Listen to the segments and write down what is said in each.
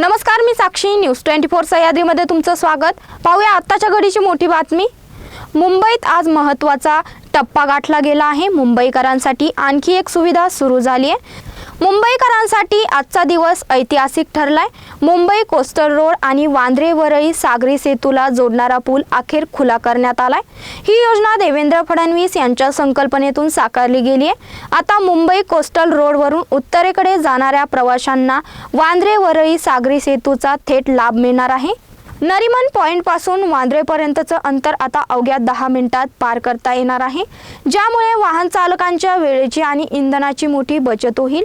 नमस्कार मी Sakshi. News twenty four सह्याद्रीमध्ये तुमचं स्वागत. पाहूया आत्ताच्या घडीची मोठी बातमी. मुंबईत आज महत्त्वाचा टप्पा गाठला गेला आहे. मुंबईकरांसाठी आणखी एक सुविधा सुरू झाली आहे. मुंबईकरांसाठी आजचा दिवस ऐतिहासिक ठरलाय. मुंबई कोस्टल रोड आणि वांद्रे वरळी सागरी सेतूला जोडणारा पूल अखेर खुला करण्यात आलाय. ही योजना देवेंद्र फडणवीस यांच्या संकल्पनेतून साकारली गेली आहे आता मुंबई कोस्टल रोडवरून उत्तरेकडे जाणाऱ्या प्रवाशांना वांद्रे वरळी सागरी सेतूचा थेट लाभ मिळणार आहे. नरिमन पॉइंटपासून वांद्रेपर्यंतचं अंतर आता अवघ्या दहा मिनिटात पार करता येणार आहे. ज्यामुळे वाहन चालकांच्या वेळेची आणि इंधनाची मोठी बचत होईल.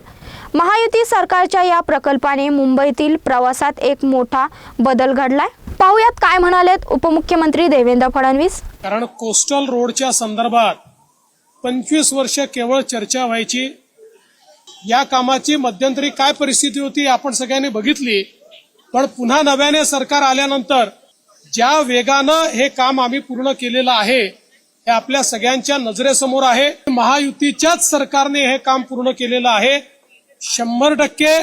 महायुती सरकारच्या या प्रकल्पाने मुंबईतील प्रवासात एक मोठा बदल घडलाय. पाहुयात काय म्हणालेत उपमुख्यमंत्री देवेंद्र फडणवीस. कारण कोस्टल रोडच्या संदर्भात पंचवीस वर्ष केवळ चर्चा व्हायची. या कामाची मध्यंतरी काय परिस्थिती होती आपण सगळ्यांनी बघितली. पण पुन्हा नव्याने सरकार आल्यानंतर ज्या वेगानं हे काम आम्ही पूर्ण केलेलं आहे हे आपल्या सगळ्यांच्या नजरेसमोर आहे. महायुतीच्याच सरकारने हे काम पूर्ण केलेलं आहे. शंभर टक्के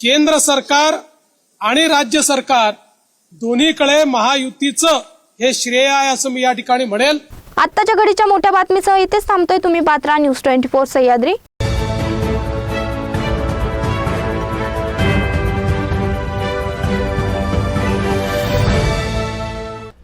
केंद्र सरकार आणि राज्य सरकार दोन्हीकडे महायुतीचं हे श्रेय आहे असं मी या ठिकाणी म्हणेल. आत्ताच्या घडीच्या मोठ्या बातमीसह इथेच थांबतोय तुम्ही. पात्रा न्यूज ट्वेंटी फोर सह्याद्री.